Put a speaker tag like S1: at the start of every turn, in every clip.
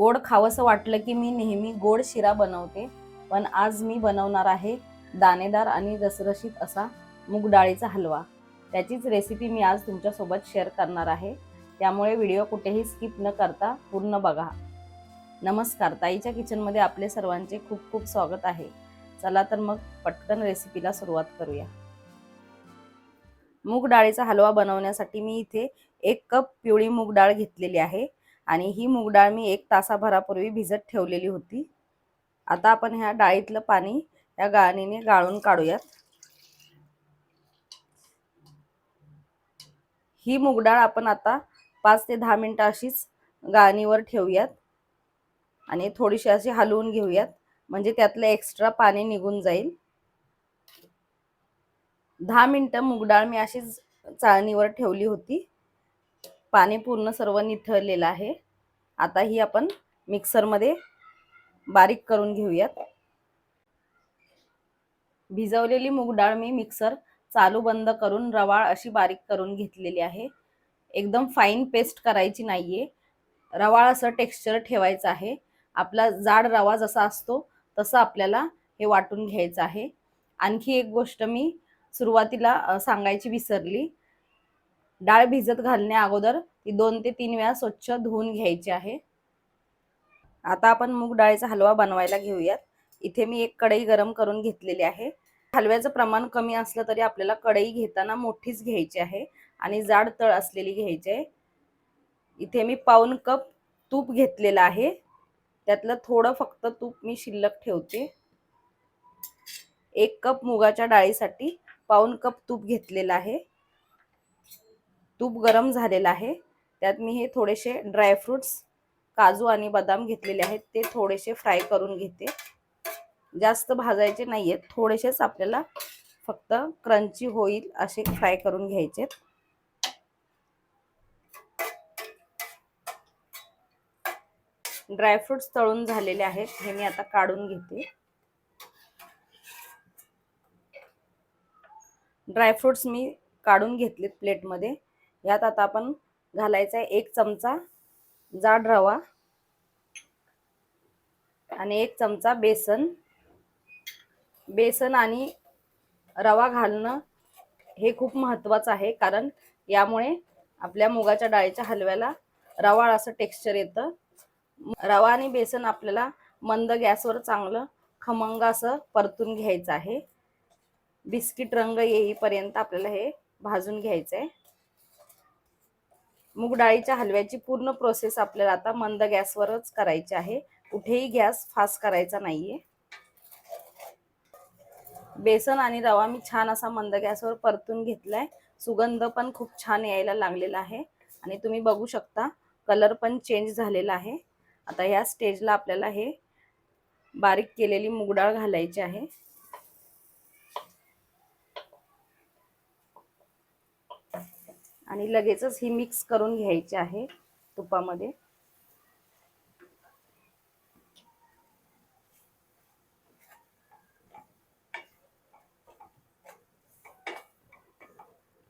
S1: गोड खावंसं वाटलं की मी नेहमी गोड शिरा बनवते. पण आज मी बनवणार आहे दाणेदार आणि रसरशीत असा मूग डाळीचा हलवा. त्याचीच रेसिपी मी आज तुमच्यासोबत शेअर करणार आहे. त्यामुळे व्हिडिओ कुठेही स्किप न करता पूर्ण बघा. नमस्कार. ताईच्या किचनमध्ये आपले सर्वांचे खूप खूप स्वागत आहे. चला तर मग पटकन रेसिपीला सुरुवात करूया. मूग डाळीचा हलवा बनवण्यासाठी मी इथे एक कप पिवळी मूग डाळ घेतलेली आहे. आणि ही मूग डाळ मी एक तासाभरापूर्वी भिजत ठेवलेली होती. आता आपण ह्या डाळीतलं पाणी या गाळणीने गाळून काढूयात. ही मूग डाळ आपण आता पाच ते दहा मिनिटं अशीच गाळणीवर ठेवूयात आणि थोडीशी अशी हलवून घेऊयात. म्हणजे त्यातलं एक्स्ट्रा पाणी निघून जाईल. दहा मिनटं मूग डाळ मी अशीच चाळणीवर ठेवली होती. पाणी पूर्ण सर्व निथळलेलं आहे. आता ही आपण मिक्सरमध्ये बारीक करून घेऊयात. भिजवलेली मूग डाळ मी मिक्सर चालू बंद करून रवाळ अशी बारीक करून घेतलेली आहे. एकदम फाईन पेस्ट करायची नाहीये. रवाळ असं टेक्स्चर ठेवायचं आहे. आपला जाड रवा जसा असतो तसं आपल्याला हे वाटून घ्यायचं आहे. आणखी एक गोष्ट मी सुरुवातीला सांगायची विसरली. डाळ भिजत घालण्या अगोदर ती दोन ते तीन वेळा स्वच्छ धुवून घ्यायची आहे. आता आपण मूग डाळीचा हलवा बनवायला घेऊयात. इथे मी एक कढई गरम करून घेतलेली आहे. हलव्याचं प्रमाण कमी असलं तरी आपल्याला कढई घेताना मोठीच घ्यायची आहे आणि जाड तळ असलेली घ्यायची आहे. इथे मी पाऊन कप तूप घेतलेलं आहे. त्यातलं थोडं फक्त तूप मी शिल्लक ठेवते. एक कप मुगाच्या डाळीसाठी पाऊन कप तूप घेतलेलं आहे. तूप गरम झालेलं आहे. त्यात मी हे थोडेसे ड्रायफ्रुट्स काजू आणि बदाम घेतलेले आहेत. ते थोडेसे फ्राय करून घेते. जास्त भाजायचे नाही आहेत थोडेसेच आपल्याला फक्त क्रंची होईल असे फ्राय करून घ्यायचे ड्रायफ्रुट्स तळून झालेले आहेत. हे मी आता काढून घेते. ड्रायफ्रुट्स मी काढून घेतलेत प्लेटमध्ये यात आता आपण घालायचा आहे एक चमचा जाड रवा आणि एक चमचा बेसन. बेसन आणि रवा घालणं हे खूप महत्त्वाचं आहे कारण यामुळे आपल्या मुगाच्या डाळीच्या हलव्याला रवाळ असं टेक्स्चर येतं. रवा आणि बेसन आपल्याला मंद गॅसवर चांगलं खमंग असं परतून घ्यायचं आहे. बिस्किट रंग येईपर्यंत आपल्याला हे भाजून घ्यायचं आहे मूग डाळीच्या हलव्याची पूर्ण प्रोसेस आपल्याला आता मंद गॅसवरच करायची आहे. कुठेही गॅस फास्ट करायचा नाहीये. बेसन आणि रवा मी छान असा मंद गॅसवर परतून घेतलाय. सुगंध पण खूप छान यायला लागलेला आहे. आणि तुम्ही बघू शकता कलर पण चेंज झालेला आहे. आता ह्या स्टेजला आपल्याला हे बारीक केलेली मुगडाळ घालायची आहे. आणि लगेचच ही मिक्स करून घ्यायची आहे तुपामध्ये.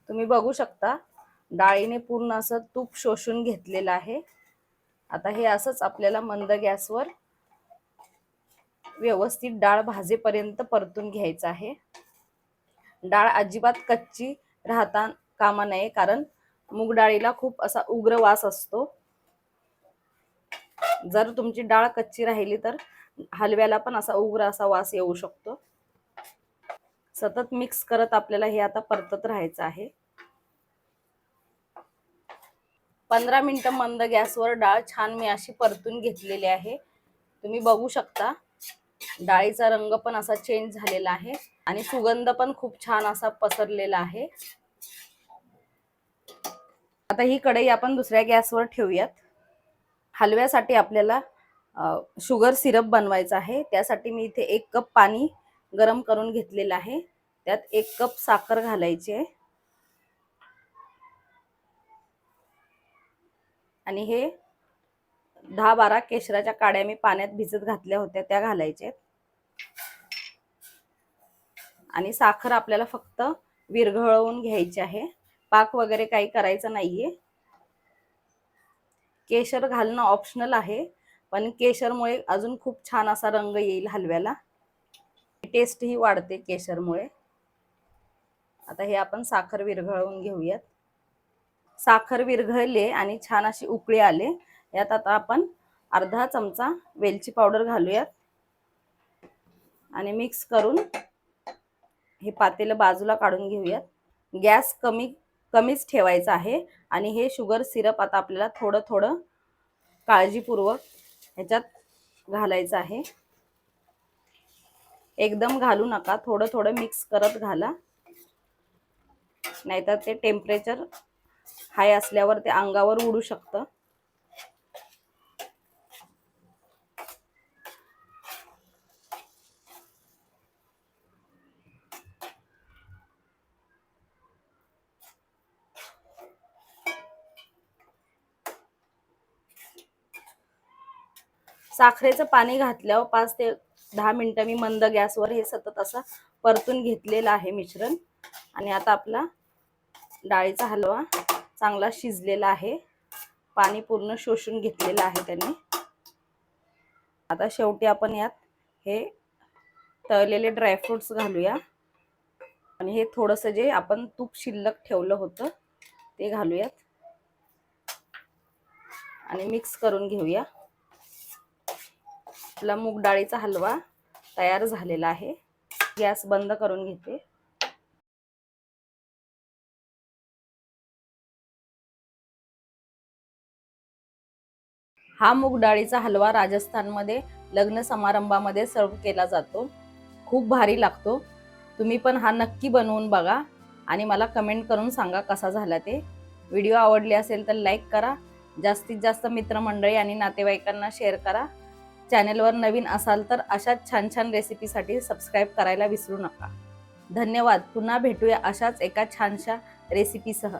S1: तुम्ही बघू शकता डाळीने पूर्ण असं तूप शोषून घेतलेलं आहे. आता हे असंच आपल्याला मंद गॅसवर व्यवस्थित डाळ भाजेपर्यंत परतून घ्यायचं आहे. डाळ अजिबात कच्ची राहता कामा नये कारण मूग डाळीला खूप असा उग्र वास असतो. जर तुमची डाळ कच्ची राहिली तर हलव्याला पण असा उग्र असा वास येऊ शकतो. सतत मिक्स करत आपल्याला हे आता परतत राहायचं आहे. पंधरा मिनिटं मंद गॅसवर डाळ छान मी अशी परतून घेतलेली आहे. तुम्ही बघू शकता डाळीचा रंग पण असा चेंज झालेला आहे आणि सुगंध पण खूप छान असा पसरलेला आहे. आता ही कढई आपण दुसऱ्या गॅसवर ठेवूयात. हलव्यासाठी आपल्याला शुगर सिरप बनवायचा आहे. त्यासाठी मी इथे एक कप पाणी गरम करून घेतलेलं आहे. त्यात एक कप साखर घालायची आहे. आणि हे दहा बारा केशराच्या काड्या मी पाण्यात भिजत घातल्या होत्या त्या घालायच्या आणि साखर आपल्याला फक्त विरघळवून घ्यायची आहे. पाक वगैरे काही करायचं नाहीये. केशर घालणं ऑप्शनल आहे. पण केशरमुळे अजून खूप छान असा रंग येईल हलव्याला. टेस्टही वाढते केशरमुळे. आता हे आपण साखर विरघळवून घेऊयात. साखर विरघळले आणि छान अशी उकळी आले. यात आता आपण अर्धा चमचा वेलची पावडर घालूयात. आणि मिक्स करून हे पातेलं बाजूला काढून घेऊयात. गॅस कमी कमीच ठेवायचं आहे. आणि हे शुगर सिरप आता आपल्याला थोडं थोडं काळजीपूर्वक ह्याच्यात घालायचं आहे. एकदम घालू नका. थोडं थोडं मिक्स करत घाला. नाहीतर ते टेम्परेचर हाय असल्यावर ते अंगावर उडू शकतं. साखरेचं पाणी घातल्यावर पाच ते दहा मिनटं मी मंद गॅसवर हे सतत असं परतून घेतलेलं आहे मिश्रण. आणि आता आपला डाळीचा हलवा चांगला शिजलेला आहे. पाणी पूर्ण शोषून घेतलेलं आहे त्याने. आता शेवटी आपण यात हे तळलेले ड्रायफ्रुट्स घालूया. आणि हे थोडंसं जे आपण तूप शिल्लक ठेवलं होतं ते घालूयात. आणि मिक्स करून घेऊया. आपला मूग डाळीचा हलवा तयार झालेला आहे. गॅस बंद करून घेते. हा मूग डाळीचा हलवा राजस्थानमध्ये लग्न समारंभामध्ये सर्व केला जातो. खूप भारी लागतो. तुम्ही पण हा नक्की बनवून बघा आणि मला कमेंट करून सांगा कसा झाला ते. व्हिडिओ आवडले असेल तर लाईक करा. जास्तीत जास्त मित्रमंडळी आणि नातेवाईकांना शेअर करा. चॅनेलवर नवीन असाल तर अशाच छान छान रेसिपीसाठी सबस्क्राईब करायला विसरू नका. धन्यवाद. पुन्हा भेटूया अशाच एका छानशा रेसिपीसह.